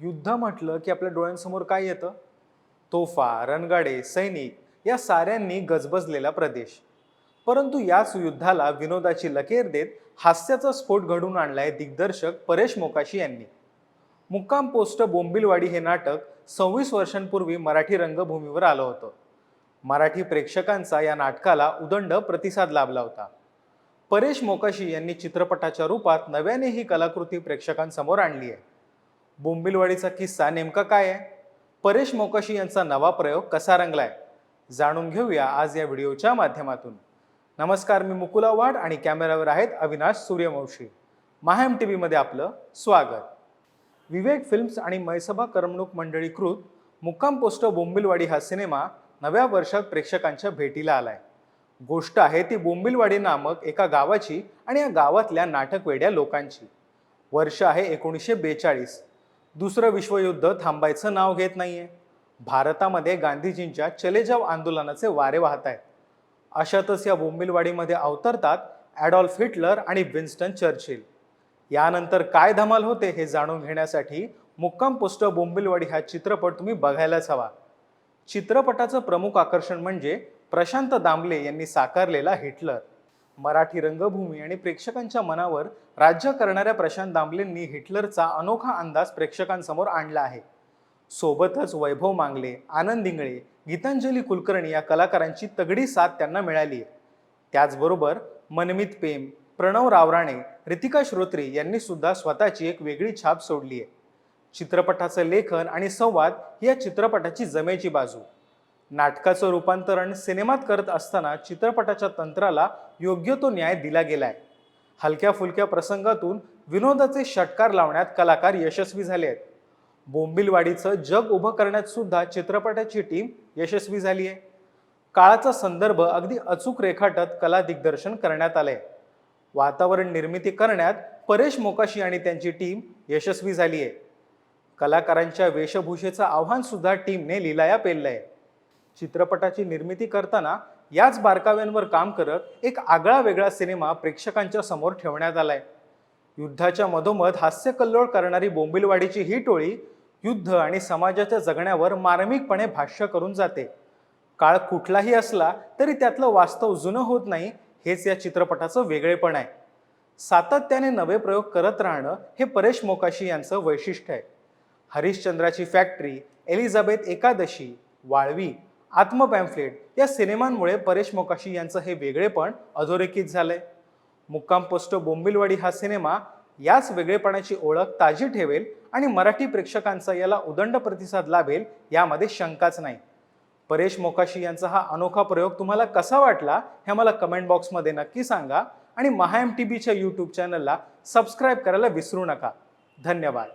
युद्ध म्हटलं की आपल्या डोळ्यांसमोर काय येतं? तोफा रणगाडे सैनिक या साऱ्यांनी गजबजलेला प्रदेश. परंतु याच युद्धाला विनोदाची लकेर देत हास्याचा स्फोट घडवून आणलाय दिग्दर्शक परेश मोकाशी यांनी. मुक्काम पोस्ट बोंबिलवाडी हे नाटक सव्वीस वर्षांपूर्वी मराठी रंगभूमीवर आलं होतं. मराठी प्रेक्षकांचा या नाटकाला उदंड प्रतिसाद लाभला होता. परेश मोकाशी यांनी चित्रपटाच्या रूपात नव्याने ही कलाकृती प्रेक्षकांसमोर आणली आहे. बोंबिलवाडीचा किस्सा नेमका काय आहे? परेश मोकाशी यांचा नवा प्रयोग कसा रंगलाय? जाणून घेऊया आज या व्हिडिओच्या माध्यमातून. नमस्कार मी मुकुला वाड आणि कॅमेरावर आहेत अविनाश सूर्यवंशी. महाएम टी व्हीमध्ये आपलं स्वागत. विवेक फिल्म्स आणि मैसभा करमणूक मंडळीकृत मुक्काम पोस्ट बोंबिलवाडी हा सिनेमा नव्या वर्षात प्रेक्षकांच्या भेटीला आलाय. गोष्ट आहे ती बोंबिलवाडी नामक एका गावाची आणि या गावातल्या नाटकवेड्या लोकांची. वर्ष आहे एकोणीसशे बेचाळीस. दुसरं विश्वयुद्ध थांबायचं नाव घेत नाहीये. भारतामध्ये गांधीजींच्या चले जाव आंदोलनाचे वारे वाहत आहेत. अशातच या बोंबिलवाडीमध्ये अवतरतात ॲडॉल्फ हिटलर आणि विन्स्टन चर्चिल. यानंतर काय धमाल होते हे जाणून घेण्यासाठी मुक्काम पोस्ट बोंबिलवाडी हा चित्रपट तुम्ही बघायलाच हवा. चित्रपटाचं प्रमुख आकर्षण म्हणजे प्रशांत दामले यांनी साकारलेला हिटलर. मराठी रंगभूमी आणि प्रेक्षकांच्या मनावर राज्य करणाऱ्या प्रशांत दामलेंनी हिटलरचा अनोखा अंदाज प्रेक्षकांसमोर आणला आहे. सोबतच वैभव मांगले आनंद इंगळे गीतांजली कुलकर्णी या कलाकारांची तगडी साथ त्यांना मिळाली आहे. त्याचबरोबर मनमित पेम प्रणव रावराणे रितिका श्रोत्री यांनी सुद्धा स्वतःची एक वेगळी छाप सोडली आहे. चित्रपटाचं लेखन आणि संवाद ही या चित्रपटाची जमेची बाजू. नाटकाचं रूपांतरण सिनेमात करत असताना चित्रपटाच्या तंत्राला योग्य तो न्याय दिला गेलाय. हलक्या फुलक्या प्रसंगातून विनोदाचे षटकार लावण्यात कलाकार यशस्वी झाले आहेत. बोंबिलवाडीचं जग उभं करण्यात सुद्धा चित्रपटाची टीम यशस्वी झाली आहे. काळाचा संदर्भ अगदी अचूक रेखाटत कला दिग्दर्शन करण्यात आले वातावरण निर्मिती करण्यात परेश मोकाशी आणि त्यांची टीम यशस्वी झाली आहे. कलाकारांच्या वेशभूषेचं आव्हान सुद्धा टीमने लिलाया पेललं आहे चित्रपटाची निर्मिती करताना याच बारकाव्यांवर काम करत एक आगळा वेगळा सिनेमा प्रेक्षकांच्या समोर ठेवण्यात आलाय. युद्धाच्या मधोमध हास्यकल्लोळ करणारी बोंबिलवाडीची ही टोळी युद्ध आणि समाजाच्या जगण्यावर मार्मिकपणे भाष्य करून जाते. काळ कुठलाही असला तरी त्यातलं वास्तव जुनं होत नाही हेच या चित्रपटाचं वेगळेपण आहे. सातत्याने नवे प्रयोग करत राहणं हे परेश मोकाशी यांचं वैशिष्ट्य आहे. हरिश्चंद्राची फॅक्टरी एलिझाबेथ एकादशी वाळवी आत्मपॅम्फलेट या सिनेमांमुळे परेश मोकाशी यांचं हे वेगळेपण अधोरेखित झालंय. मुक्काम पोस्ट बोंबिलवाडी हा सिनेमा याच वेगळेपणाची ओळख ताजी ठेवेल आणि मराठी प्रेक्षकांचा याला उदंड प्रतिसाद लाभेल यामध्ये शंकाच नाही. परेश मोकाशी यांचा हा अनोखा प्रयोग तुम्हाला कसा वाटला हे मला कमेंट बॉक्समध्ये नक्की सांगा आणि महा एम टी बीच्या यूट्यूब चॅनलला सबस्क्राईब करायला विसरू नका. धन्यवाद.